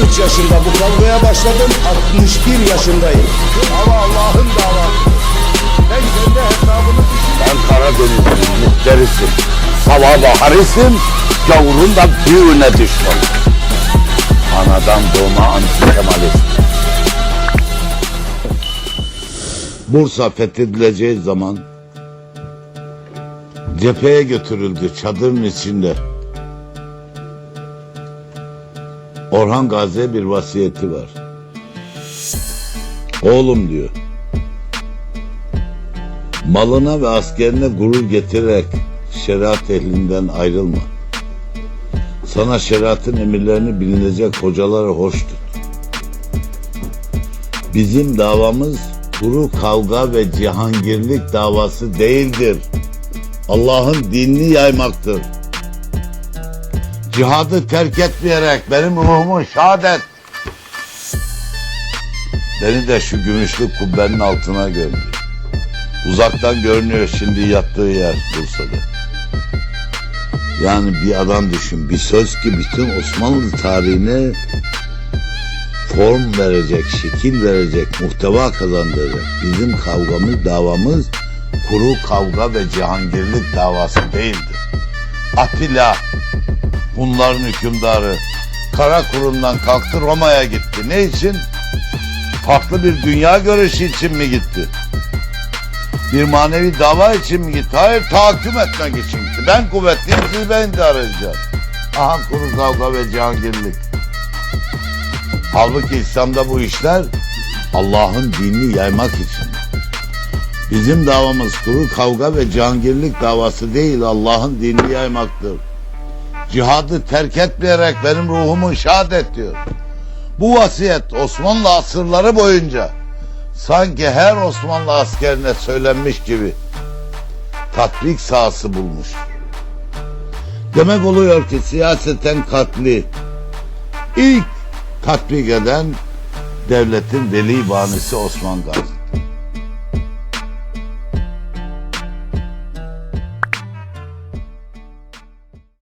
13 yaşında bu kavgaya başladım, 61 yaşındayım. Ama Allah'ın davası. Ben kendi hesabını Ben Karadeniz'in muhterisim. Sabah baharisim, gavurun da büyüğüne düştüm. Anadan doğma anti-Kemalist. Bursa fethedileceği zaman cepheye götürüldü çadırın içinde. Orhan Gazi'ye bir vasiyeti var. Oğlum diyor. Malına ve askerine gurur getirerek şeriat ehlinden ayrılma. Sana şeriatın emirlerini bilinecek hocaları hoş tut. Bizim davamız kuru kavga ve cihangirlik davası değildir. Allah'ın dinini yaymaktır. Cihadı terk etmeyerek benim ruhumu şad et. Beni de şu gümüşlü kubbenin altına gömdü. Uzaktan görünüyor şimdi yattığı yer Bursa'da. Yani bir adam düşün, bir söz ki bütün Osmanlı tarihine form verecek, şekil verecek, muhteva kazandıracak. Bizim kavgamız, davamız kuru kavga ve cihangirlik davası değildir. Atilla, Hunların hükümdarı, Karakurum'dan kalktı Roma'ya gitti. Ne için? Farklı bir dünya görüşü için mi gitti? Bir manevi dava için mi gitti? Hayır tahakküm etmek için gitti. Ben kuvvetliyim siz beni de arayacağım. Aha kuru kavga ve cihangirlik. Halbuki İslam'da bu işler Allah'ın dinini yaymak için. Bizim davamız kuru kavga ve cihangirlik davası değil Allah'ın dinini yaymaktır. Cihadı terk etmeyerek benim ruhumu şad et diyor. Bu vasiyet Osmanlı asırları boyunca sanki her Osmanlı askerine söylenmiş gibi tatbik sahası bulmuş. Demek oluyor ki siyaseten katli ilk tatbik eden devletin veli banisi Osman Gazi.